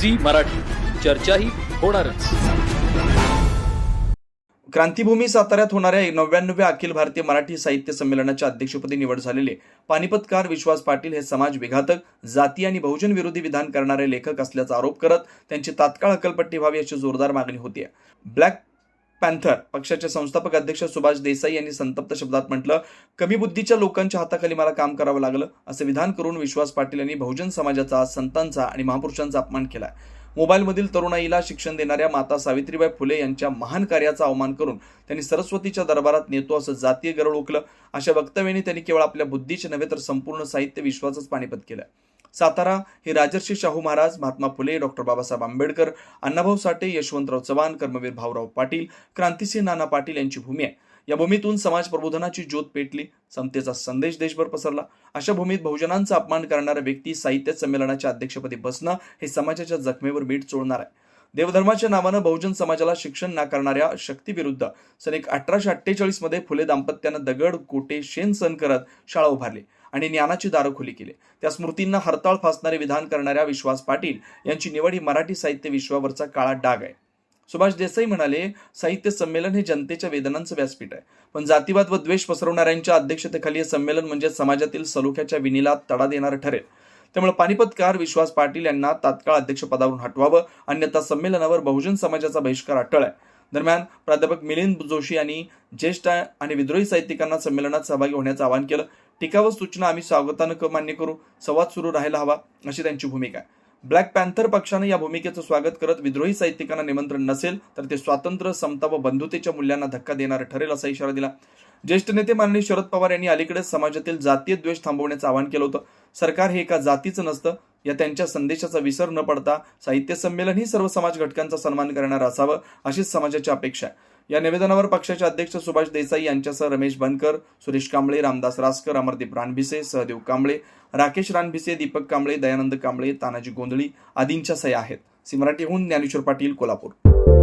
Zee Marathi. चर्चाही होणारच. क्रांतीभूमी साताऱ्यात होणाऱ्या नव्याण्णव्या अखिल भारतीय मराठी साहित्य संमेलनाच्या अध्यक्षपदी निवड झालेले पानिपतकार विश्वास पाटील हे समाज विघातक जाती आणि बहुजन विरोधी विधान करणारे लेखक असल्याचा आरोप करत त्यांची तात्काळ हकलपट्टी व्हावी अशी जोरदार मागणी होती ब्लॅक पॅन्थर. पक्षाचे संस्थापक अध्यक्ष सुभाष देसाई यांनी संतप्त शब्दात म्हटलं कमी बुद्धीच्या लोकांच्या हाताखाली मला काम करावं लागलं. असं विधान करून विश्वास पाटील यांनी बहुजन समाजाचा संतांचा आणि महापुरुषांचा अपमान केला मोबाईलमधील तरुणाईला शिक्षण देणाऱ्या माता सावित्रीबाई फुले यांच्या महान कार्याचा अवमान करून त्यांनी सरस्वतीच्या दरबारात नेतो असं जातीय गरळ ओकलं अशा वक्तव्याने त्यांनी केवळ आपल्या बुद्धीचे नव्हे तर संपूर्ण साहित्य विश्वासच पाणीपत केलं सातारा हे राजर्षी शाहू महाराज महात्मा फुले डॉक्टर बाबासाहेब आंबेडकर अण्णाभाऊ साठे यशवंतराव चव्हाण कर्मवीर भाऊराव पाटील क्रांतिसिंह नाना पाटील यांची भूमी आहे. या भूमीतून समाज प्रबोधनाची ज्योत पेटली समतेचा संदेश देशभर पसरला. अशा भूमीत बहुजनांचा अपमान करणारा व्यक्ती साहित्य संमेलनाच्या अध्यक्षपदी बसणं हे समाजाच्या जखमेवर मीठ चोळणार आहे. देवधर्माच्या नावानं बहुजन समाजाला शिक्षण नाकारणाऱ्या शक्तीविरुद्ध सन एक अठराशे अठ्ठेचाळीसमध्ये फुले दाम्पत्यानं दगड कोटे शेण सण करत शाळा उभारली. आणि ज्ञानाची दारं खुली केली. त्या स्मृतींना हरताळ फासणारे विधान करणाऱ्या विश्वास पाटील यांची निवड ही मराठी साहित्य विश्वावरचा काळा डाग आहे. सुभाष देसाई म्हणाले साहित्य संमेलन हे जनतेच्या वेदनांचं व्यासपीठ आहे. पण जातीवाद व द्वेष पसरवणाऱ्यांच्या अध्यक्षतेखाली हे संमेलन म्हणजे समाजातील सलोख्याच्या विनीला तडा देणारं ठरेल. त्यामुळे पानिपतकार विश्वास पाटील यांना तात्काळ अध्यक्षपदावरून हटवावं. अन्यथा संमेलनावर बहुजन समाजाचा बहिष्कार अटळ आहे. दरम्यान प्राध्यापक मिलिंद जोशी यांनी ज्येष्ठ आणि विद्रोही साहित्यिकांना संमेलनात सहभागी होण्याचं आवाहन केलं. टीका व सूचना आम्ही स्वागतानं मान्य करू. संवाद सुरू राहायला हवा अशी त्यांची भूमिका आहे. ब्लॅक पॅन्थर पक्षाने या भूमिकेचं स्वागत करत विद्रोही साहित्यिकांना निमंत्रण नसेल तर ते स्वातंत्र्य समता व बंधुतेच्या मूल्यांना धक्का देणारं ठरेल असा इशारा दिला. ज्येष्ठ नेते माननीय शरद पवार यांनी अलीकडेच समाजातील जातीय द्वेष थांबवण्याचं आवाहन केलं होतं. सरकार हे एका जातीचं नसतं या त्यांच्या संदेशाचा विसर न पडता साहित्य संमेलन ही सर्व समाज घटकांचा सन्मान करणारं असावं अशीच समाजाची अपेक्षा आहे. या निवेदनावर पक्षाचे अध्यक्ष सुभाष देसाई यांच्यासह रमेश बनकर सुरेश कांबळे रामदास रासकर अमरदीप रानभिसे सहदेव कांबळे राकेश रानभिसे दीपक कांबळे दयानंद कांबळे तानाजी गोंधळी आदींच्या सह्या आहेत सिमराटीहून ज्ञानेश्वर पाटील कोल्हापूर.